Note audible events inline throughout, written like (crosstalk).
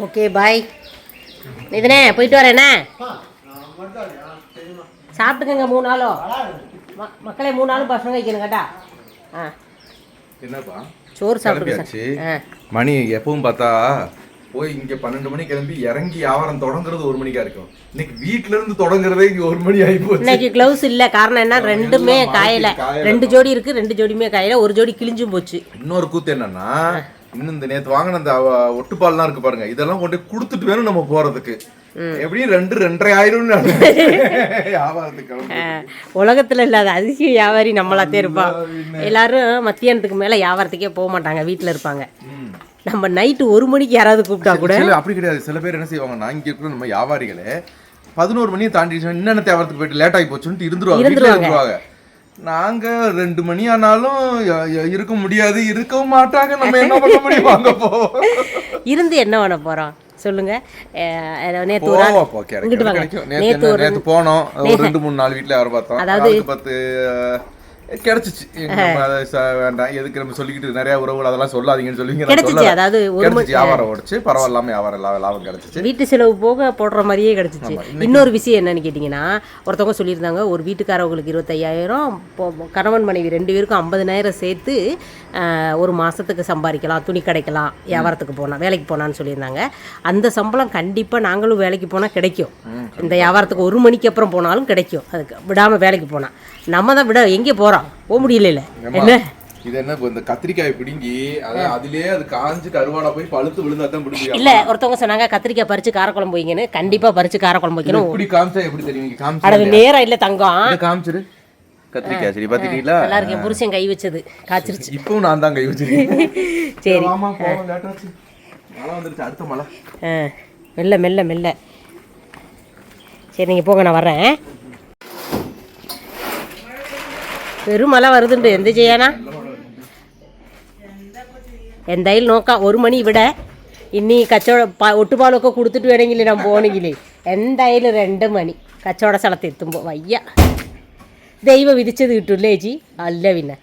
Okay bye. இதுனே போயிட்டு வரேண்ணே சாப்பிட்டுக்கங்க மூணு நாளும் ம- மக்களே மூணு நாளும் பசங்க வைக்கணும் கேட்டா? ஆ. என்னப்பா? சோறு ஆ. மணி எப்பவும் பார்த்தா போய் இங்க பன்னெண்டு மணி கிளம்பி இறங்கி வியாபாரம் தொடங்குறது ஒரு மணிக்கா இருக்கும். இன்னைக்கு வீட்ல இருந்து தொடங்குறதே இங்க ஒரு மணி ஆகி போச்சு. இன்னைக்கு க்ளவுஸ் இல்லை. காரணம் என்ன? ரெண்டுமே காயல. ரெண்டு ஜோடி இருக்கு ரெண்டு ஜோடியுமே காயல. ஒரு ஜோடி கிழிஞ்சும் போச்சு. இன்னொரு கூத்து என்னன்னா இன்னும் இந்த நேத்து வாங்கின அந்த ஒட்டுப்பால்லாம் இருக்கு பாருங்க. இதெல்லாம் கொண்டு கொடுத்துட்டு வேணும் நம்ம போறதுக்கு. எப்படியும் ரெண்டு ரெண்டரை ஆயிரம் வியாபாரத்துக்கு. உலகத்துல இல்லாத அதிசய வியாபாரி நம்மளாத்தே இருப்பான் எல்லாரும் மத்தியானத்துக்கு மேல வியாபாரத்துக்கே போக மாட்டாங்க வீட்டில் இருப்பாங்க. நம்ம நைட்டு ஒரு மணிக்கு யாராவது கூப்பிட்டா கூட அப்படி கிடையாது. சில பேர் என்ன செய்வாங்கன்னா இங்க இருக்கிற நம்ம வியாபாரிகளே பதினோரு மணி தாண்டி என்னென்ன தேவரத்துக்கு போயிட்டு லேட் ஆகி போச்சுன்னு இருந்துருவாங்க. இருந்துருவாங்க. நாங்க ரெண்டு மணி ஆனாலும் இருக்க முடியாது இருக்கவும் மாட்டாங்க. நம்ம என்ன பண்ண (laughs) முடியும்? வாங்க போ. இருந்து என்ன பண்ண போறோம்? சொல்லுங்க. நேத்து போவோம், போனோம். ஒரு ரெண்டு மூணு நாள் வீட்டுல யாரும் பார்த்தோம். அதாவது- பத்து கிடைச்சிச்சு. வேண்டாம். எதுக்கு நம்ம சொல்லிக்கிட்டு நிறைய உறவுகள் அதெல்லாம் சொல்லாதீங்கன்னு கிடைச்சிச்சு, சொல்லல. அதாவது கிடைச்சிச்சு. வியாபாரம் ஓடிச்சு. பரவாயில்லாம வியாபாரம் லாபம் கிடைச்சிச்சு. வீட்டு செலவு போக போடுற மாதிரியே கிடச்சிச்சு. இன்னொரு விஷயம் என்னன்னு கேட்டிங்கன்னா ஒருத்தவங்க சொல்லியிருந்தாங்க ஒரு வீட்டுக்காரவங்களுக்கு இருபத்தையாயிரம் கணவன் மனைவி ரெண்டு பேருக்கும் ஐம்பதனாயிரம் சேர்த்து ஒரு மாதத்துக்கு சம்பாதிக்கலாம் துணி கிடைக்கலாம் வியாபாரத்துக்கு போனால் வேலைக்கு போனான்னு சொல்லியிருந்தாங்க. அந்த சம்பளம் கண்டிப்பாக நாங்களும் வேலைக்கு போனால் கிடைக்கும். இந்த வியாபாரத்துக்கு ஒரு மணிக்கு அப்புறம் போனாலும் கிடைக்கும். அதுக்கு விடாமல் வேலைக்கு போனால் நம்ம தான் விட எங்கே போகிறோம் போக முடியல என்ன? இது என்ன இந்த கத்திரிக்காய் பிடுங்கி அத அதுலயே அது காஞ்சு கருவாடா போய் பழுத்து விழுந்தா தான் பிடிக்கும் இல்லை ஒருத்தவங்க சொன்னாங்க கத்திரிக்காய் பறித்து காரக்குழம்பு வைங்கன்னு. கண்டிப்பாக பறித்து காரக்குழம்பு வைக்கணும். எப்படி காமிச்சா எப்படி தெரியும்? காமிச்சு நேரம் இல்லை தங்கம். காமிச்சிரு. கத்திரிக்காய் சரி பாத்துட்டீங்களா? நல்லா இருக்கு என் புருஷன் கை வச்சது. காய்ச்சிருச்சு. இப்பவும் நான் தான் கை வச்சிருக்கேன். (laughs) சரி. ஆமா போவோம் மழை வந்துருச்சு அடுத்த மழை. மெல்ல மெல்ல மெல்ல. சரி நீங்கள் போங்க நான் வர்றேன். വെറും മല വരുന്നുണ്ട്. എന്ത് ചെയ്യാനാ? എന്തായാലും നോക്കാം. ഒരു മണി ഇവിടെ. ഇനി കച്ചവടം ഒട്ടുപാലൊക്കെ കൊടുത്തിട്ട് വേണമെങ്കിൽ ഞാൻ പോകണമെങ്കിൽ. എന്തായാലും രണ്ട് മണി. കച്ചവട സ്ഥലത്ത് എത്തുമ്പോൾ വയ്യ. ദൈവം വിധിച്ചത് കിട്ടൂല്ലേ ചേച്ചി? അല്ല പിന്നെ.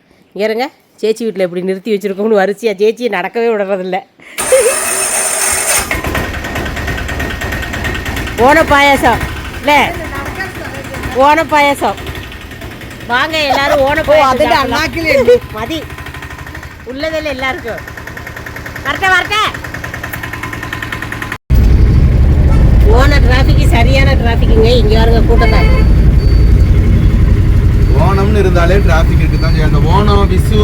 ഇറങ്ങ. ചേച്ചി വീട്ടിൽ എപ്പിടി നിർത്തി വെച്ചിരിക്കുമ്പോൾ വരച്ചിയാ. ചേച്ചി നടക്കവേ വിടറതില്ല ഓണപ്പായസം. അല്ലേ? ഓണപ്പായസം. வாங்க எல்லாரும் ஓணப்பாயாசம் சாப்பிடலாம். மதி உள்ளதில் எல்லாருக்கும். வரட்டேன் வரட்டேன் ஓன டிராஃபிக் சரியான டிராஃபிக்குங்க இங்கே பாருங்க கூட்டம் தான் ஓணம்னு இருந்தாலே டிராஃபிக் இருக்கு தான் அந்த ஓணம் விசு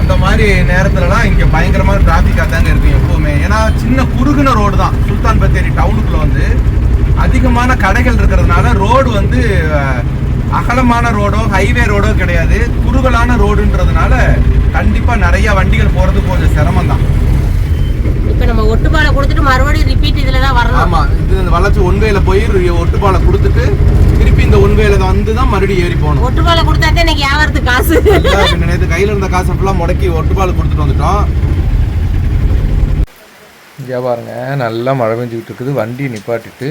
அந்த மாதிரி நேரத்துலலாம் இங்க பயங்கரமான டிராஃபிக்காக தாங்க இருக்கும் எப்பவுமே. ஏன்னா சின்ன குறுகுன ரோடு தான். சுல்தான் பத்தேரி டவுனுக்குள்ள வந்து அதிகமான கடைகள் இருக்கிறதுனால ரோடு வந்து அகலமான ரோடோ ஹைவே ரோடோ கிடையாது. குறுகலான ரோடுன்றதுனால கண்டிப்பா நிறைய வண்டிகள் போறது கொஞ்சம் சிரமம் தான் இப்போ நம்ம ஒட்டுப்பாலை கொடுத்துட்டு மறுபடியும் ரிப்பீட் இதில் தான் வரணும். ஆமா இது இந்த வளர்ச்சி ஒன்வேல போய் ஒட்டுப்பாலை கொடுத்துட்டு திருப்பி இந்த ஒன்வேல வந்து தான் மறுபடியும் ஏறி போகணும். ஒட்டுப்பாலை கொடுத்தா தான் இன்னைக்கு வியாபாரத்துக்கு காசு. நேற்று கையில் இருந்த காசை ஃபுல்லாக முடக்கி ஒட்டுப்பால் கொடுத்துட்டு வந்துட்டோம். இங்கே பாருங்க நல்லா மழை பெஞ்சிக்கிட்டு இருக்குது. வண்டி நிப்பாட்டிட்டு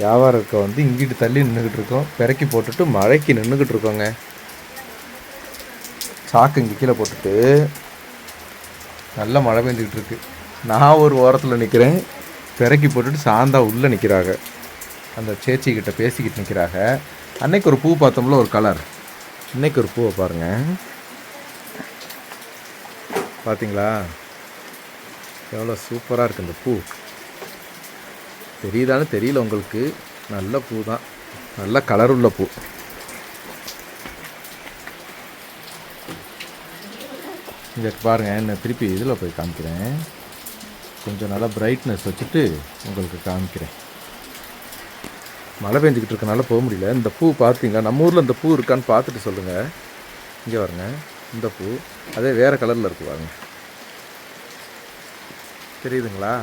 வியாபாரத்தை வந்து இங்கிட்டு தள்ளி நின்றுக்கிட்டு இருக்கோம். பிறக்கி போட்டுட்டு மழைக்கு நின்றுக்கிட்டு இருக்கோங்க. சாக்கு இங்கே கீழே போட்டுட்டு நல்லா மழை பெஞ்சிக்கிட்டு இருக்கு. நான் ஒரு ஓரத்தில் நிற்கிறேன் பிறக்கி போட்டுட்டு சாந்தா உள்ளே நிற்கிறாங்க அந்த சேச்சிக்கிட்ட பேசிக்கிட்டு நிற்கிறாங்க அன்னைக்கு ஒரு பூ பார்த்தோம்ல ஒரு கலர் இன்னைக்கு ஒரு பூவை பாருங்க. பார்த்தீங்களா எவ்வளோ சூப்பராக இருக்குது இந்த பூ. தெரியுதான்னு தெரியல உங்களுக்கு. நல்ல பூ தான். நல்ல கலர் உள்ள பூ. இங்கே பாருங்க என்ன திருப்பி இதில் போய் காமிக்கிறேன். கொஞ்சம் நல்லா பிரைட்னஸ் வச்சுட்டு உங்களுக்கு காமிக்கிறேன். மழை பெஞ்சிக்கிட்டு இருக்கனால போக முடியல. இந்த பூ பார்த்தீங்களா நம்ம ஊரில் இந்த பூ இருக்கான்னு பார்த்துட்டு சொல்லுங்கள் இங்கே வருங்க இந்த பூ. அதே வேறு கலரில் இருக்கு பாருங்க. தெரியுதுங்களா?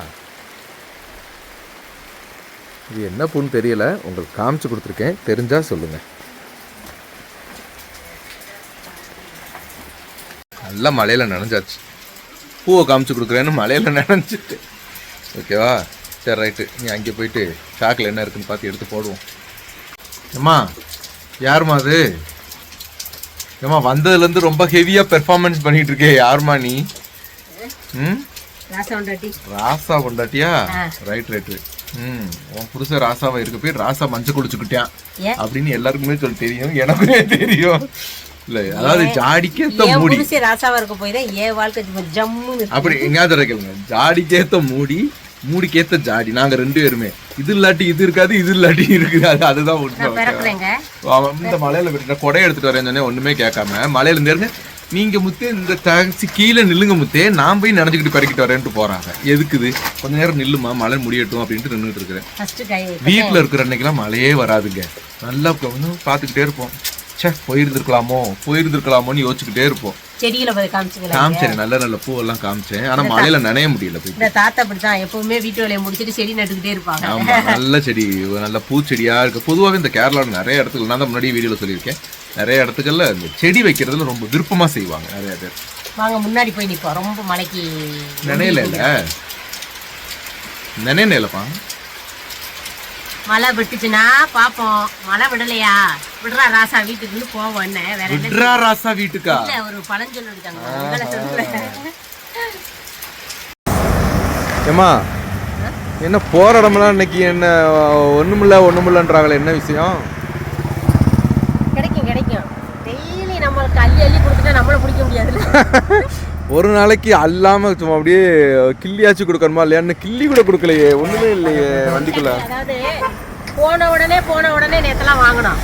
இது என்ன பூன்னு தெரியல. உங்களுக்கு காமிச்சு கொடுத்துருக்கேன். தெரிஞ்சால் சொல்லுங்கள் நல்லா மழையில் நனைஞ்சாச்சு. பூவை காமிச்சு கொடுக்குறேன்னு மழையில் நனைஞ்சிட்டு. ஓகேவா சரி ரைட்டு நீ அங்கே போயிட்டு சாக்கில் என்ன இருக்குன்னு பார்த்து எடுத்து போடுவோம். ஏம்மா யாரும்மா அது? ஏம்மா வந்ததுலேருந்து ரொம்ப ஹெவியாக பெர்ஃபார்மன்ஸ் பண்ணிட்டு இருக்கே. யாரும்மா நீ? ம்? ராசா கொண்டாட்டியா. ரைட் ரைட் ம் உன் புருஷன் ராசாவா இருக்க போய் ராசா மஞ்சள் குடிச்சுக்கிட்டான் ஏன்? அப்படின்னு எல்லாருக்குமே சொல்லி தெரியும் எனக்குமே தெரியும். இல்ல அதாவது ஜாடிக்கேத்த மூடி. ராசாவா இருக்க போய் தான் வாழ்க்கை. அப்படி எங்கேயாவது கேளுங்க ஜாடிக்கேத்த மூடி மூடிக்கேத்த ஜாடி. நாங்க ரெண்டு பேருமே. இது இல்லாட்டி இது இருக்காது இது இல்லாட்டி இருக்குது. அது அதுதான் அவன் இந்த மலையில விட்டு கொடை எடுத்துட்டு வரேன்னு ஒண்ணுமே கேட்காம. மலையில இருந்து நீங்க முத்தே இந்த டாக்ஸி கீழே நில்லுங்க முத்தே நான் போய் நினைச்சுக்கிட்டு பறிக்கிட்டு வரேன்ட்டு போறாங்க. எதுக்குது? கொஞ்ச நேரம் நில்லுமா? மழை முடியட்டும் அப்படின்ட்டு நின்றுட்டு இருக்கிறேன். வீட்டுல இருக்கிற அன்னைக்கெல்லாம் மழையே வராதுங்க. நல்லா பார்த்துக்கிட்டே இருப்போம். ச்சே போயிருந்துருக்கலாமோ? போயிருந்துருக்கலாமோன்னு யோசிச்சுக்கிட்டே இருப்போம். செடியில போய் காமிச்சுங்களேன் காமிச்சேன் நல்ல நல்ல பூவெல்லாம் காமிச்சேன். ஆனா மழையில நனைய முடியல இந்த தாத்தா அப்படித்தான் எப்பவுமே வீட்டு வேலையை முடிச்சிட்டு செடி நட்டுக்கிட்டே இருப்பாங்க. ஆமா நல்ல செடி நல்ல பூச்செடியா இருக்கு. பொதுவாகவே இந்த கேரளாவில் நிறைய இடத்துல நான் தான் முன்னாடி வீடியோல சொல்லியிருக்கேன். நிறைய இடத்துக்கள்ல இந்த செடி வைக்கிறதுல ரொம்ப விருப்பமா செய்வாங்க நிறைய பேர். வாங்க முன்னாடி போய் நிப்போம். ரொம்ப மலைக்கு நினையில இல்ல? நினைனேலப்பா மழை விட்டுச்சுன்னா பாப்போம். மழை விடலையா? விடுறா ராசா வீட்டுக்குன்னு போவோம் என்ன? வேற விட்ரா ராசா வீட்டுக்கா? இல்ல ஒரு பழஞ்சொல் இருக்காங்க ஏமா என்ன போற இடமெல்லாம் இன்னைக்கு என்ன ஒண்ணுமில்ல ஒண்ணுமில்லன்றாங்களே என்ன விஷயம்? கிடைக்கும் கிடைக்கும். டெய்லி நம்மளுக்கு அள்ளி அள்ளி கொடுத்துட்டா நம்மள பிடிக்க முடியாதுல்ல. (laughs) ஒரு நாளைக்கு அல்லாம சும்மா அப்படியே கிள்ளியாச்சும் கொடுக்கணுமா இல்லையான்னு கிள்ளி கூட கொடுக்கலையே. ஒண்ணுமே இல்லையே வண்டிக்குள்ள. அதாவது போன உடனே போன உடனே நேத்தெல்லாம் வாங்கினோம்.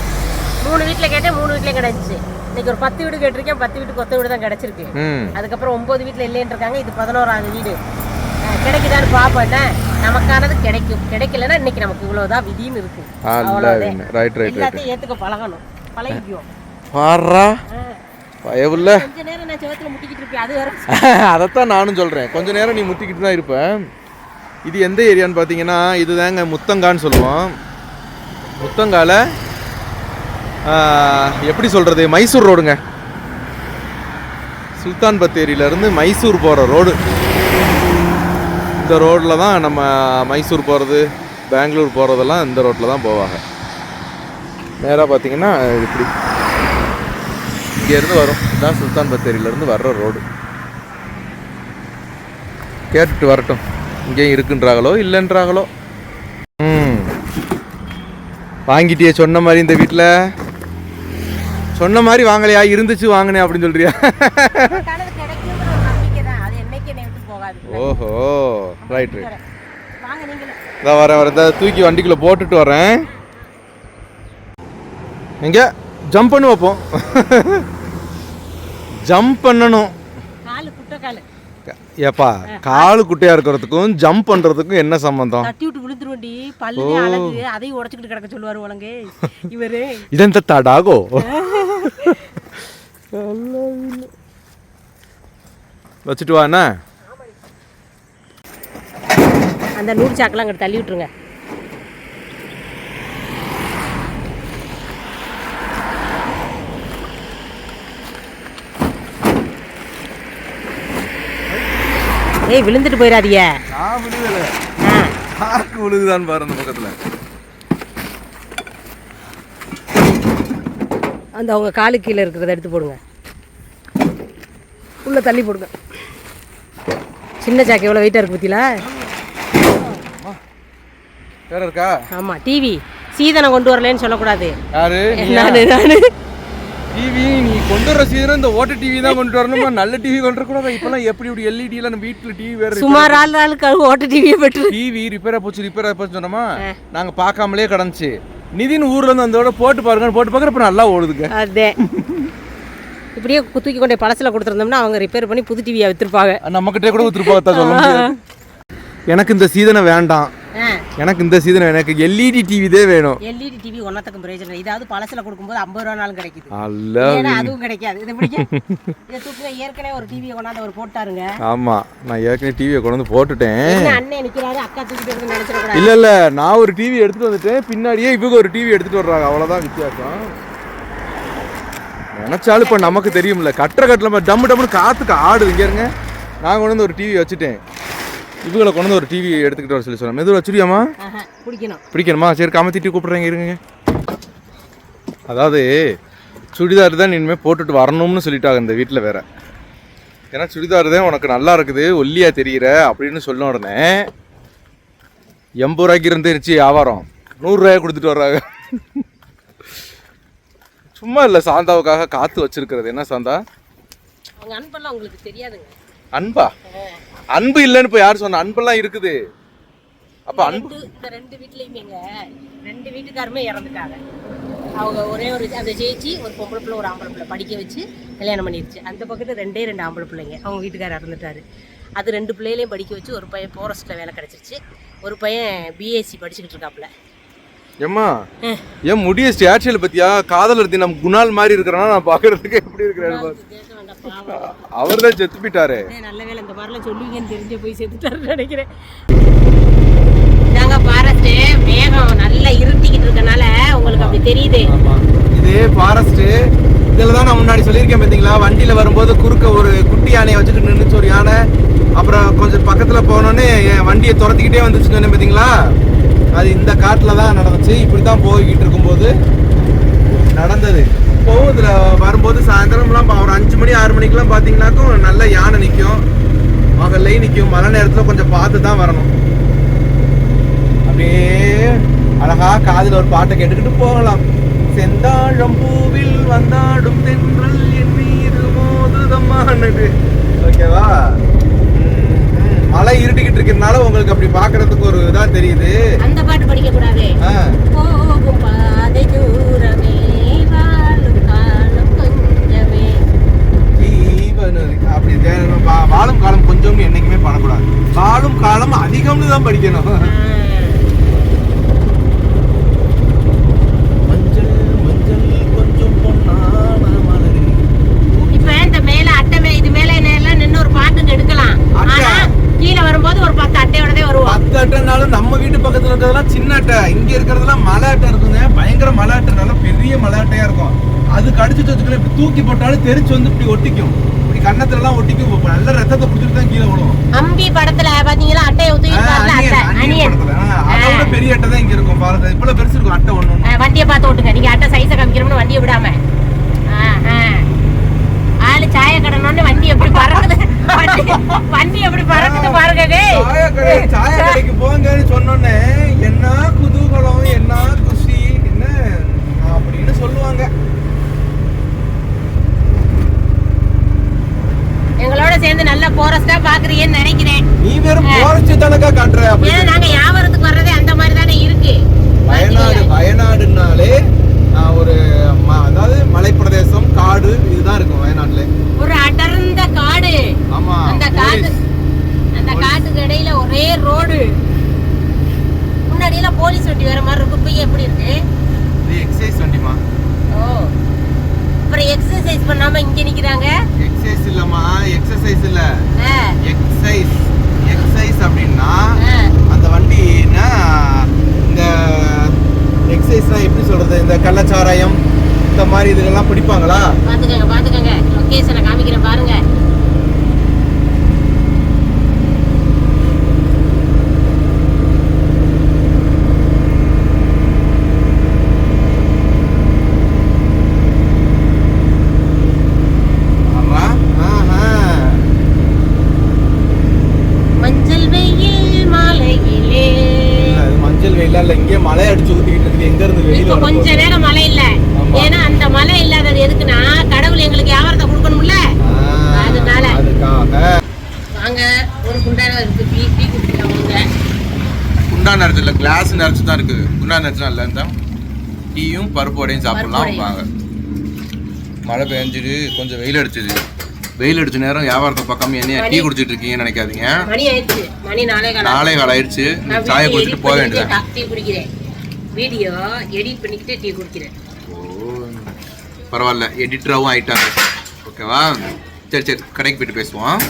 மூணு வீட்டில் கேட்டேன் மூணு வீட்லயும் கிடைச்சிச்சு. இன்னைக்கு ஒரு பத்து வீடு கேட்டிருக்கேன் பத்து வீட்டுக்கு கொத்த வீடு தான் கிடைச்சிருக்கு. அதுக்கப்புறம் ஒன்பது வீட்டில் இல்லைன்னு இருக்காங்க இது பதினோராவது வீடு. கிடைக்குதான்னு பார்ப்போம் என்ன நமக்கானது கிடைக்கும். கிடைக்கலன்னா இன்னைக்கு நமக்கு இவ்வளவுதான் விதின்னு இருக்கு. எல்லாத்தையும் ஏத்துக்க பழகணும். பழகிக்குவோம். பாடுறா. முட்டிக்கிட்டு இருப்பேன் வேற (laughs) அதைத்தான் நானும் சொல்கிறேன் கொஞ்ச நேரம் நீ முத்திக்கிட்டு தான் இருப்ப. இது எந்த ஏரியான்னு பார்த்தீங்கன்னா இதுதாங்க முத்தங்கான்னு சொல்லுவோம். முத்தங்கால எப்படி சொல்கிறது மைசூர் ரோடுங்க. சுல்தான் பத்தேரியிலேருந்து மைசூர் போகிற ரோடு. இந்த ரோட்டில் தான் நம்ம மைசூர் போகிறது பெங்களூர் போகிறதெல்லாம் இந்த ரோட்டில் தான் போவாங்க. நேராக பார்த்தீங்கன்னா இப்படி. இங்கேருந்து வரும். இதுதான் சுல்தான் பத்தேரியிலேருந்து வர்ற ரோடு. கேட்டுட்டு வரட்டும். இங்கேயும் இருக்குன்றாங்களோ இல்லைன்றாங்களோ? ம். வாங்கிட்டியே சொன்ன மாதிரி இந்த வீட்டில் சொன்ன மாதிரி வாங்கலையா? இருந்துச்சு வாங்கினேன் அப்படின்னு சொல்றியா? ஓஹோ ரைட் ரைட் இதான் வரேன் வரேன் தூக்கி வண்டிக்குள்ளே போட்டுட்டு வரேன் எங்க ஜம்ப் பண்ணி வைப்போம். (laughs) ஜம்ப் பண்ணணும். ஏப்பா காலு குட்டையா இருக்கிறதுக்கும் ஜம்ப் பண்றதுக்கும் என்ன சம்பந்தம்? தட்டி விட்டு விழுந்துருவண்டி பல்லு அழகு அதையும் உடைச்சிக்கிட்டு கிடக்க சொல்லுவாரு உலங்க இதன் தத்தாடாகோ வச்சுட்டு வாண்ணா அந்த நூறு சாக்கெல்லாம் அங்கே தள்ளி விட்டுருங்க. ஏய் விழுந்துட்டு போயிடாதீங்க. நான் விழுகல. ஆ. காக்கு விழுகுதான்னு பாரு அந்த பக்கத்துல. அந்த அவங்க காலு கீழே இருக்கிறத எடுத்து போடுங்க. உள்ள தள்ளி போடுங்க. சின்ன சாக்கு எவ்வளோ வெயிட்டாக இருக்கு வேற இருக்கா? ஆமாம் டிவி சீதனை கொண்டு வரலன்னு சொல்லக்கூடாது. யாரு? நானு நானு. டிவி நீ கொண்டு வர சீதனம் இந்த ஓட்ட டிவி தான் கொண்டு வரணுமா? நல்ல டிவி கொண்டு வரக்கூடாது இப்பெல்லாம் எப்படி இப்படி எல்இடி எல்லாம் நம்ம வீட்டுல டிவி வேற சுமார் ஆள் ஆளுக்கு ஓட்ட டிவியை பெற்று டிவி ரிப்பேரா போச்சு ரிப்பேரா போச்சு சொன்னோமா? நாங்க பார்க்காமலே கடந்துச்சு. நிதின் ஊர்ல இருந்து வந்தோட போட்டு பாருங்க போட்டு பார்க்குறப்ப நல்லா ஓடுதுங்க. அதே. இப்படியே தூக்கி கொண்டே பழசில் கொடுத்துருந்தோம்னா அவங்க ரிப்பேர் பண்ணி புது டிவியை விற்றுருப்பாங்க நம்மகிட்ட கூட திருப்பா சொல்ல எனக்கு இந்த சீதனை வேண்டாம். எனக்கு இந்த சீதனை எனக்கு எல்இடி டிவி தான் வேணும். எல்இடி டிவி ஒன்றத்துக்கும் பிரயோஜனம். இதாவது பழசில் கொடுக்கும்போது ஐம்பது ரூபா நாளும் கிடைக்குது. அல்ல ஏன்னா அதுவும் கிடைக்காது. இது பிடிக்க. இதை தூக்குங்க ஏற்கனவே ஒரு டிவியை கொண்டாந்து அவர் போட்டாருங்க. ஆமா. நான் ஏற்கனவே டிவியை கொண்டு வந்து போட்டுட்டேன். அண்ணன் நிற்கிறாரு அக்கா தூக்கிட்டு இருந்து நினச்சிடக்கூடாது. இல்ல இல்ல. நான் ஒரு டிவி எடுத்துட்டு வந்துட்டேன். பின்னாடியே இவங்க ஒரு டிவி எடுத்துட்டு வர்றாங்க. அவ்வளவுதான் வித்தியாசம். நினைச்சாலும் இப்ப நமக்கு தெரியும்ல. கட்டுற கட்டல டம்மு டம்முன்னு காத்துக்கு ஆடுது. இங்க இருங்க. நான் கொண்டு வந்து ஒரு டிவி வச்சுட்டேன். இவங்களை கொண்டு வந்து ஒரு டிவி எடுத்துக்கிட்டு வர சொல்லி சொன்னேன் மெதுவாக வச்சுருவியாமா ஆஹா, பிடிக்கணும். பிடிக்கணுமா? சரி கமத்திட்டு கூப்பிட்றேங்க இருங்க அதாவது சுடிதார் தான் இனிமேல் போட்டுட்டு வரணும்னு சொல்லிட்டாங்க இந்த வீட்டில் வேற. ஏன்னா சுடிதார் தான் உனக்கு நல்லா இருக்குது ஒல்லியா தெரியுற அப்படின்னு சொன்ன உடனே எண்பது ரூபாய்க்கு இருந்துருச்சு வியாபாரம். நூறுரூவாய் கொடுத்துட்டு வர்றாங்க. சும்மா இல்லை சாந்தாவுக்காக காத்து வச்சிருக்கிறது. என்ன சாந்தா? அவங்க அன்பெல்லாம் உங்களுக்கு தெரியாதுங்க. அன்பா? அன்பு இல்லைன்னு இப்போ யார் சொன்ன? அன்பெல்லாம் இருக்குது. அப்போ அன்பு ரெண்டு வீட்லயுமேங்க ரெண்டு வீட்டுக்காருமே இறந்துட்டாங்க. அவங்க ஒரே ஒரு அந்த சேச்சி ஒரு பொம்பளை பிள்ளை ஒரு ஆம்பளை பிள்ளை படிக்க வச்சு கல்யாணம் பண்ணிருச்சு. அந்த பக்கத்து ரெண்டே ரெண்டு ஆம்பளை பிள்ளைங்க. அவங்க வீட்டுக்காரர் இறந்துட்டாரு. அது ரெண்டு பிள்ளைகளையும் படிக்க வச்சு ஒரு பையன் ஃபாரஸ்ட்டில் வேலை கிடச்சிருச்சு. ஒரு பையன் பிஎஸ்சி படிச்சுக்கிட்டு இருக்காப்புல. ஏம்மா? ஏன் முடிய ஸ்டாச்சுல பத்தியா? காதலர் தினம் குணால் மாதிரி இருக்கிறனா நான் பாக்குறதுக்கு எப்படி இருக்கிறாரு அவர் தான் செத்து போயிட்டாரு. நல்ல வேலை இந்த மாதிரிலாம் சொல்லுவீங்கன்னு தெரிஞ்ச போய் செத்துட்டாருன்னு நினைக்கிறேன். இதாங்க ஃபாரஸ்ட்டு மேகம் நல்லா இருட்டிக்கிட்டு இருக்கனால உங்களுக்கு அப்படி தெரியுது. இது ஃபாரஸ்ட் இதில் தான் நான் முன்னாடி சொல்லியிருக்கேன் பார்த்தீங்களா வண்டியில் வரும்போது குறுக்க ஒரு குட்டி யானையை வச்சுட்டு நின்றுச்சு ஒரு யானை. அப்புறம் கொஞ்சம் பக்கத்தில் போனோன்னே என் வண்டியை துரத்திக்கிட்டே வந்துச்சு சொன்னேன் பார்த்தீங்களா அது இந்த காட்டில் தான் நடந்துச்சு. இப்படி தான் போய்கிட்டு இருக்கும்போது நடந்தது. இப்போவும் இதில் வரும்போது சாயந்தரம்லாம் ஒரு அஞ்சு மணி ஆறு மணிக்கெலாம் பார்த்தீங்கன்னாக்கும் நல்ல யானை நிற்கும் மகள்லையும் நிற்கும் மழை நேரத்தில் கொஞ்சம் பார்த்து தான் வரணும். அப்படியே அழகாக காதில் ஒரு பாட்டை கேட்டுக்கிட்டு போகலாம். செந்தாழம் பூவில் வந்தாடும் தென்றல் என் மீது மோதுதம்மானது. ஓகேவா? மழை இருட்டிக்கிட்டு இருக்கிறதுனால உங்களுக்கு அப்படி பார்க்கிறதுக்கு ஒரு இதா தெரியுது. அந்த பாட்டு படிக்க கூடாது போகும் பாதை தூரமே கொஞ்சமே. அப்படி வாழும் காலம் கொஞ்சம்னு என்னைக்குமே பண்ணக்கூடாது. வாழும் காலம் அதிகம்னு தான் படிக்கணும். கொஞ்சம் இப்ப இந்த மேல அட்டை மேல இது மேல என்ன எல்லாம் நின்று ஒரு பாட்டுக்கு எடுக்கலாம்? ஆனா கீழே வரும்போது ஒரு பத்து அட்டையோடதே வருவோம் பத்து அட்டைனாலும் நம்ம வீட்டு பக்கத்துல இருக்கிறதெல்லாம் சின்ன அட்டை. இங்க இருக்கிறதெல்லாம் மலை அட்டை இருக்குங்க. பயங்கர மலை அட்டைனால பெரிய மலை அட்டையா இருக்கும். அது கடிச்சிட்டு வச்சுக்கல இப்படி தூக்கி போட்டாலும் தெரிச்சு வந்து இப்படி ஒட்டிக்கும். இப்படி கன்னத்துல எல்லாம் ஒட்டிக்கும் நல்ல ரத்தத்தை குடிச்சிட்டு தான் கீழே விழும் அம்பி படத்துல பாத்தீங்களா? அட்டையை ஊத்தி அட்டை. பெரிய அட்டை தான் இங்க இருக்கும் பாருங்க. இவ்வளவு பெருசு இருக்கும் அட்டை ஒண்ணு வண்டியை பார்த்து ஓட்டுங்க. நீங்க அட்டை சைஸை காமிக்கிறோம்னு வண்டியை விடாம ஆ, ஆ. ஆளு சாய கடனோன்னு வண்டி எப்படி பறக்குது வண்டி வண்டி எப்படி பறக்குது பாருங்க டேய். சாய கடை சாய கடைக்கு போங்கன்னு சொன்னோன்னே என்ன குதூகலம் என்ன குஷி என்ன? அப்படின்னு சொல்லுவாங்க. எங்களோட சேர்ந்து நல்ல போரஸ்டா பாக்குறீங்கன்னு நினைக்கிறேன். நீ வெறும் போரச்சு தனக்கா காட்டுற ஏன்னா நாங்க வியாபாரத்துக்கு வர்றதே அந்த மாதிரி தானே இருக்கு. வயநாடு வயநாடுனாலே ஒரு அதாவது மலைப்பிரதேசம் காடு இதுதான் இருக்கும் வயநாட்டுல. ஒரு அடர்ந்த காடு. ஆமா அந்த போலீஸ். அந்த காட்டுக்கு இடையில ஒரே ரோடு. முன்னாடி எல்லாம் போலீஸ் வண்டி வேற மாதிரி இருக்கும். இப்ப எப்படி இருக்கு? இது எக்ஸசைஸ் வண்டிமா ஓ. அப்புறம் எக்ஸசைஸ் பண்ணாம இங்க நிக்கிறாங்க? எக்ஸசைஸ் இல்லம்மா. எக்ஸசைஸ் இல்ல. எக்ஸசைஸ் எக்ஸசைஸ் அப்படின்னா. அந்த வண்டினா இந்த எக்ஸசைஸ்னா எப்படி சொல்றது? இந்த கள்ளச்சாராயம் இந்த மாதிரி இதுக்கெல்லாம் பிடிப்பாங்களா? பாத்துக்கங்க பாத்துக்கங்க. லொகேஷனை காமிக்கிறேன் பாருங்க ஆமா ஆஹா மஞ்சள் வெயில் மாலையிலே இல்ல, இது மஞ்சள் வெயிலா இல்ல இங்கே மழை அடிச்சு ஊத்திக்கிட்டு இருக்குது எங்க இருந்து வெயில் இப்ப கொஞ்ச வரப்போகுது? நேரம் மழை இல்ல ஆமா. ஏன்னா அந்த மழை இல்லாதது எதுக்குன்னா கடவுள் எங்களுக்கு வியாபாரத்தை கொடுக்கணும்ல ஆ, அதனால. அதுக்காக வாங்க ஒரு குண்டான இருக்கு டீ டீ குடிக்கிறவங்க குண்டா நேரத்துல கிளாஸ் நிறைச்சு தான் இருக்குது. குண்டா நேரத்துல இல்லை டீயும் பருப்பு வடையும் சாப்பிடலாம் பருப்பு வாங்க. மழை பெஞ்சுது கொஞ்சம் வெயில் அடிச்சது. வெயில் அடிச்ச நேரம் வியாபாரத்தை பார்க்காம என்ன டீ குடிச்சிட்டு இருக்கீங்கன்னு நினைக்காதீங்க. நாளே காலம் ஆயிடுச்சு. சாயை குடிச்சிட்டு போக வேண்டியதான் டா- டீ குடிக்கிறேன். வீடியோ எடிட் பண்ணிக்கிட்டே டீ குடிக்கிறேன். பரவாயில்ல. எடிட்டராகவும் ஆயிட்டாங்க. ஓகேவா? சரி சரி. கடைக்கு போயிட்டு பேசுவோம்.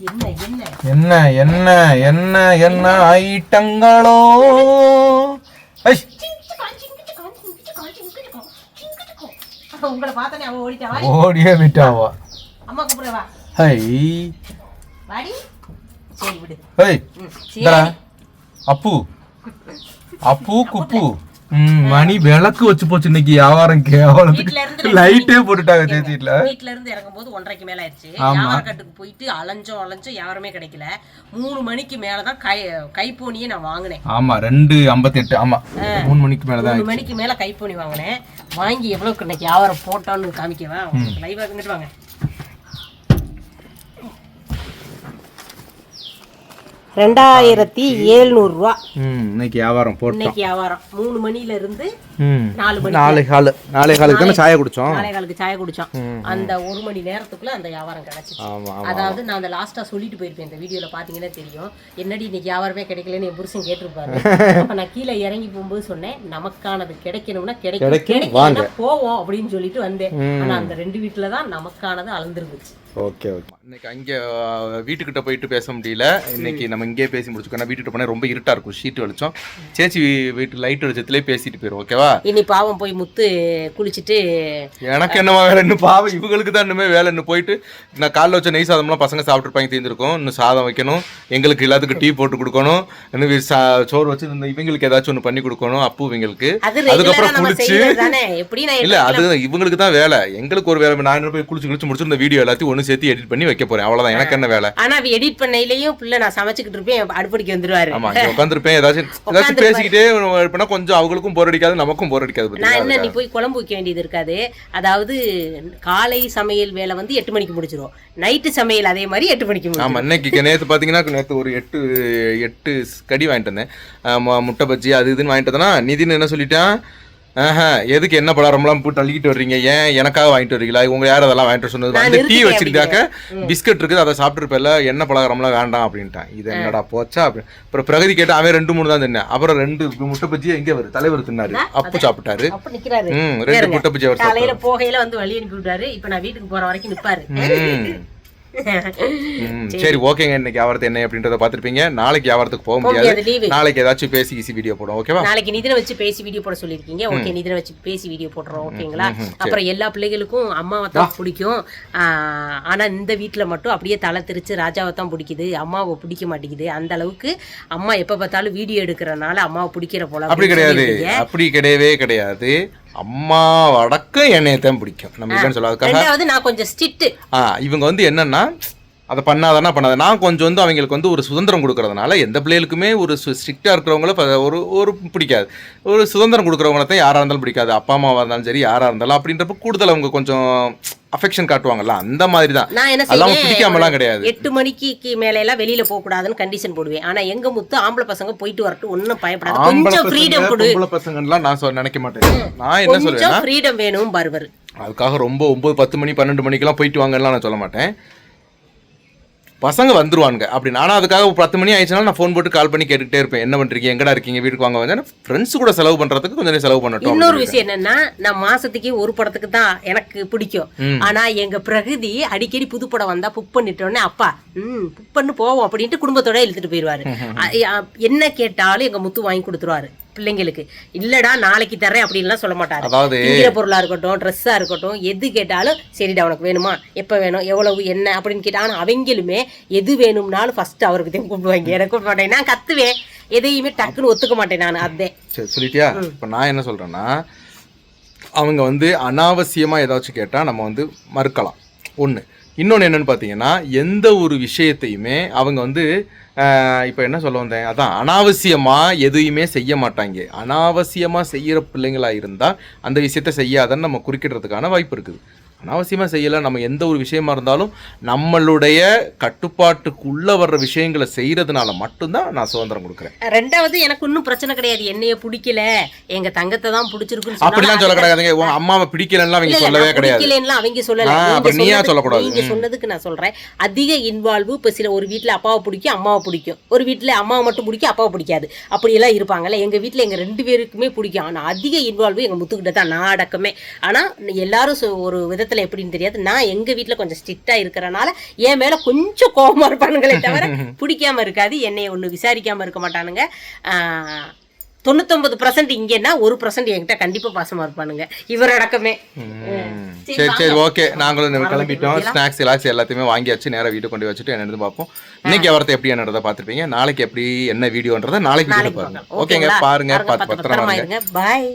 என்ன என்ன? என்ன என்ன ஐட்டங்களோ? ஓடியே விட்டாவா? அம்மா கூப்பிடுவா ஹை. வாடி. சரி விடு. ஹை. அப்பு. அப்பு குப்பு. மணி விளக்கு வச்சு போச்சு இன்னைக்கு வியாபாரம் கேவலத்துக்கு வீட்ல லைட்டே போட்டுட்டாங்க சேச்சி வீட்டுல வீட்ல இருந்து (laughs) இறங்கும் போது ஒன்றரைக்கு மேல ஆயிடுச்சு. வியாபாரக்கட்டுக்கு போயிட்டு அலைஞ்சோம் அலைஞ்சோம் யாருமே கிடைக்கல. மூணு மணிக்கு மேலதான் கை கைப்போனியே நான் வாங்கினேன். ஆமா ரெண்டு ஐம்பத்தி எட்டு ஆமா மூணு மணிக்கு மேலதான் மூணு மணிக்கு மேல கைப்போனி வாங்கினேன். வாங்கி எவ்வளவுக்கு இன்னைக்கு வியாபாரம் போட்டோன்னு காமிக்கவா? லைவா இருந்துட்டு வாங்க. ரெண்டாயிரத்தி ம், இன்னைக்கு வியாபாரம் போட்டோம் இன்னைக்கு வியாபாரம் மூணு மணில இருந்து ம். நாலு மணி நாளை காலு நாளை காலுக்கு தானே சாய குடிச்சோம்? நாளை காலுக்கு சாய குடிச்சோம். அந்த ஒரு மணி நேரத்துக்குள்ள அந்த வியாபாரம் கிடைச்சிச்சு. ஆமா அதாவது நான் அந்த லாஸ்டா சொல்லிட்டு போயிருப்பேன். இந்த வீடியோல பாத்தீங்கன்னா தெரியும். என்னடி இன்னைக்கு வியாபாரமே கிடைக்கலன்னு என் புருஷன் கேட்டிருப்பாரு. (laughs) அப்ப நான் கீழே இறங்கி போகும்போது சொன்னேன் நமக்கானது கிடைக்கணும்னா கிடைக்கும். போவோம் அப்படின்னு சொல்லிட்டு வந்தேன். ஆனா அந்த ரெண்டு வீட்டுல தான் நமக்கானது அளந்துருந்துச்சு. Okay okay. இன்னைக்கு அங்கே வீட்டுக்கிட்ட போயிட்டு பேச முடியல. இன்னைக்கு நம்ம இங்கேயே பேசி முடிச்சுக்கோ வீட்டுக்கிட்ட போனால் ரொம்ப இருட்டா இருக்கும். ஷீட் வெளிச்சம் சேச்சி வீட்டு லைட் வெளிச்சத்திலே பேசிட்டு போயிடும் ஓகேவா இனி பாவம் போய் முத்து குளிச்சுட்டு எனக்கு என்னவா வேலை? இன்னும் பாவம் இவங்களுக்கு தான் இன்னுமே வேலை. இன்னும் போயிட்டு நான் காலைல வச்ச நெய் சாதம்லாம் பசங்க சாப்பிட்டுருப்பாங்க தீர்ந்துருக்கும் இன்னும் சாதம் வைக்கணும். எங்களுக்கு எல்லாத்துக்கும் டீ போட்டு கொடுக்கணும். இன்னும் சோறு வச்சு இந்த இவங்களுக்கு ஏதாச்சும் ஒன்று பண்ணி கொடுக்கணும் அப்பு இவங்களுக்கு. அதுக்கப்புறம் குளிச்சு இல்ல அது இவங்களுக்கு தான் வேலை. எங்களுக்கு ஒரு வேலை நான் போய் குளிச்சு குளிச்சு முடிச்சு இந்த வீடியோ எல்லாத்தையும் ஒன்று சேர்த்து எடிட் பண்ணி வைக்க போறேன். அவ்வளவுதான் எனக்கு என்ன வேலை? ஆனா எடிட் பண்ணையிலயும் பிள்ளை நான் சமைச்சுக்கிட்டு இருப்பேன் அடுப்படிக்கு வந்துருவாரு. ஆமா உட்காந்துருப்பேன் ஏதாச்சும் ஏதாச்சும் பேசிக்கிட்டே கொஞ்சம் அவங்களுக்கும் போர் அடிக்காது நமக்கும் போர் அடிக்காது நான்? என்ன நீ போய் குழம்பு வைக்க வேண்டியது இருக்காது. அதாவது காலை சமையல் வேலை வந்து எட்டு மணிக்கு முடிச்சிரும். நைட்டு சமையல் அதே மாதிரி எட்டு மணிக்கு முடிச்சிரும். ஆமா இன்னைக்கு நேத்து பாத்தீங்கன்னா நேத்து ஒரு எட்டு எட்டு கடி வாங்கிட்டு வந்தேன். முட்டை பஜ்ஜி அது இதுன்னு வாங்கிட்டு வந்தேன்னா நிதின் என்ன சொல்லிட்டான்? ஆஹா எதுக்கு என்ன பலகாரம்லாம் போட்டு தள்ளிக்கிட்டு வர்றீங்க? ஏன் எனக்காக வாங்கிட்டு வர்றீங்களா? உங்க யார் அதெல்லாம் வாங்கிட்டு சொன்னது? அந்த டீ வச்சிருக்காக்க பிஸ்கட் இருக்குது அதை சாப்பிட்டுருப்பல என்ன பலகாரம்லாம் வேண்டாம் அப்படின்ட்டான். இது என்னடா போச்சா அப்படி. அப்புறம் பிரகதி கேட்டா அவன் ரெண்டு மூணு தான் தின்னேன். அப்புறம் ரெண்டு முட்டை பஜ்ஜி எங்க வருது? தலைவர் தின்னாரு. அப்பு சாப்பிட்டாரு. ம் ரெண்டு முட்டை பஜ்ஜி அவர் காலையில போகையில வந்து வழி அனுப்பி விட்டாரு. இப்ப நான் வீட்டுக்கு போற வரைக்கும் நிப்பாரு. சரி. ஓகேங்க இன்னைக்கு வியாபாரத்தை என்ன அப்படின்றத பார்த்திருப்பீங்க. நாளைக்கு வியாபாரத்துக்கு போக முடியாது. நாளைக்கு ஏதாச்சும் பேசி ஈசி வீடியோ போடும் ஓகேவா நாளைக்கு நிதினை வச்சு பேசி வீடியோ போட சொல்லியிருக்கீங்க. ஓகே நிதினை வச்சு பேசி வீடியோ போட்டுறோம் ஓகேங்களா அப்புறம் எல்லா பிள்ளைகளுக்கும் அம்மாவை தான் பிடிக்கும். ஆனா இந்த வீட்ல மட்டும் அப்படியே தலை திரிச்சு ராஜாவை தான் பிடிக்குது. அம்மாவை பிடிக்க மாட்டேங்குது. அந்த அளவுக்கு அம்மா எப்ப பார்த்தாலும் வீடியோ எடுக்கிறனால அம்மாவை பிடிக்கிற போல அப்படி கிடையாது. அப்படி கிடையவே கிடையாது. அம்மா அடக்கம் என்னையத்தான் பிடிக்கும். நம்ம இல்லைன்னு சொல்லாதுக்காக நான் கொஞ்சம் ஸ்ட்ரிக்ட் ஆ இவங்க வந்து என்னன்னா அதை பண்ணாதானா பண்ணாத. நான் கொஞ்சம் வந்து அவங்களுக்கு வந்து ஒரு சுதந்திரம் கொடுக்கறதுனால எந்த பிள்ளைகளுக்குமே ஒரு ஸ்ட்ரிக்டாக இருக்கிறவங்கள ஒரு ஒரு பிடிக்காது. ஒரு சுதந்திரம் கொடுக்குறவங்கள தான் யாராக இருந்தாலும் பிடிக்காது. அப்பா அம்மாவாக இருந்தாலும் சரி யாராக இருந்தாலும் அப்படின்றப்ப கூடுதல் அவங்க கொஞ்சம் அஃபெக்ஷன் காட்டுவாங்கல்ல அந்த மாதிரி தான் நான் என்ன அதெல்லாம் பிடிக்காமலாம் கிடையாது. எட்டு மணிக்கு மேல எல்லாம் வெளியில போக கூடாதுன்னு கண்டிஷன் போடுவேன். ஆனா எங்க முத்து ஆம்பளை பசங்க போயிட்டு வரட்டும் ஒண்ணும் பயப்படாது. ஆம்பளை கொஞ்சம் ஃப்ரீடம் கொடு. பொம்பளை பசங்கலாம் நான் சொ- நினைக்க மாட்டேன். நான் என்ன கொஞ்சம் ஃப்ரீடம் வேணும் பர்வர். அதுக்காக ரொம்ப ஒம்பது பத்து மணி பன்னெண்டு மணிக்கெல்லாம் போயிட்டு வாங்கலாம் நான் சொல்ல மாட்டேன். பசங்க வந்துருவானுங்க அப்படி நானும் அதுக்காக பத்து மணி ஆயிடுச்சுனா நான் ஃபோன் போட்டு கால் பண்ணி கேட்டுக்கிட்டே இருப்பேன். என்ன பண்றீங்க? எங்கடா இருக்கீங்க? வீட்டுக்கு வாங்க. வந்து ஃப்ரெண்ட்ஸ் கூட செலவு பண்றதுக்கு கொஞ்சம் நேரம் செலவு பண்ணட்டும் இன்னொரு விஷயம் என்னன்னா நான் மாசத்துக்கு ஒரு படத்துக்கு தான் எனக்கு பிடிக்கும். ஆனா எங்க பிரகதி அடிக்கடி புது படம் வந்தா புக் பண்ணிட்டோடனே அப்பா ம் புக் பண்ணு போவோம் அப்படின்ட்டு குடும்பத்தோட இழுத்துட்டு போயிடுவாரு. என்ன கேட்டாலும் எங்க முத்து வாங்கி கொடுத்துருவாரு. பிள்ளைங்களுக்கு. இல்லடா நாளைக்கு தரேன் அப்படின்லாம் சொல்ல மாட்டாரு. அதாவது திங்கிற பொருளா இருக்கட்டும் ட்ரெஸ்ஸா இருக்கட்டும் எது கேட்டாலும் சரிடா உனக்கு வேணுமா? எப்ப வேணும்? எவ்வளவு என்ன? அப்படின்னு கேட்டா ஆனா அவங்களுமே எது வேணும்னாலும் ஃபர்ஸ்ட் அவருக்கு தான் கூப்பிடுவாங்க. எனக்கு கூப்பிட மாட்டேன். நான் கத்துவேன். எதையுமே டக்குன்னு ஒத்துக்க மாட்டேன் நான். அதே. சரி சொல்லிட்டியா? இப்போ நான் என்ன சொல்றேன்னா அவங்க வந்து அனாவசியமா ஏதாச்சும் கேட்டா நம்ம வந்து மறுக்கலாம். ஒன்று இன்னொன்று என்னன்னு பார்த்தீங்கன்னா எந்த ஒரு விஷயத்தையுமே அவங்க வந்து இப்போ என்ன சொல்ல வந்தேன்? அதான் அனாவசியமாக எதையுமே செய்ய மாட்டாங்க. அனாவசியமாக செய்கிற பிள்ளைங்களா இருந்தால் அந்த விஷயத்த செய்யாதன்னு நம்ம குறிக்கிடுறதுக்கான வாய்ப்பு இருக்குது. அனாவசியமாக செய்யலை. நம்ம எந்த ஒரு விஷயமா இருந்தாலும் நம்மளுடைய கட்டுப்பாட்டுக்குள்ளே வர்ற விஷயங்களை செய்கிறதுனால மட்டும்தான் நான் சுதந்திரம் கொடுக்குறேன். ரெண்டாவது எனக்கு ஒன்றும் பிரச்சனை கிடையாது. என்னைய பிடிக்கல. எங்க தங்கத்தை தான் பிடிச்சிருக்குன்னு அப்படிலாம் சொல்ல கிடையாதுங்க உன் அம்மாவை பிடிக்கலன்னா அவங்க சொல்லவே கிடையாது. அவங்க சொல்லல. அப்புறம் நீயா சொல்லக்கூடாது. நீங்க சொன்னதுக்கு நான் சொல்றேன். அதிக இன்வால்வ் இப்ப சில ஒரு வீட்ல அப்பாவை பிடிக்கும் அம்மாவை பிடிக்கும். ஒரு வீட்ல அம்மாவை மட்டும் பிடிக்கும் அப்பாவை பிடிக்காது. அப்படி எல்லாம் இருப்பாங்கல்ல. எங்க வீட்ல எங்க ரெண்டு பேருக்குமே பிடிக்கும். ஆனா அதிக இன்வால்வ் எங்க முத்துக்கிட்ட தான் நான் அடக்கமே. ஆனா எல்லாரும் ஒரு விதத்துல எப்படின்னு தெரியாது. நான் எங்க வீட்ல கொஞ்சம் ஸ்ட்ரிக்டா இருக்கிறனால என் மேல கொஞ்சம் கோபமா இருப்பானுங்களே தவிர (laughs) பிடிக்காம இருக்காது. என்னைய ஒண்ணு விசாரிக்காம இருக்க மாட்டானுங்க. தொண்ணூத்தொன்பது பர்சன்ட் இங்கன்னா ஒரு பர்சன்ட் என்கிட்ட கண்டிப்பா பாசமா இருப்பானுங்க. இவர் அடக்கமே. சரி சரி ஓகே. நாங்களும் கிளம்பிட்டோம். ஸ்நாக்ஸ் எல்லாம் எல்லாத்தையுமே வாங்கியாச்சு. நேரா வீட்டுக்கு கொண்டு போய் வச்சுட்டு என்னது பார்ப்போம். இன்னைக்கு வரத்தை எப்படி என்னன்றதை பார்த்துருப்பீங்க. நாளைக்கு எப்படி என்ன வீடியோன்றதை நாளைக்கு வீடியோ பாருங்க. ஓகேங்க. பாருங்க. பார்த்து பத்திரமா பாய்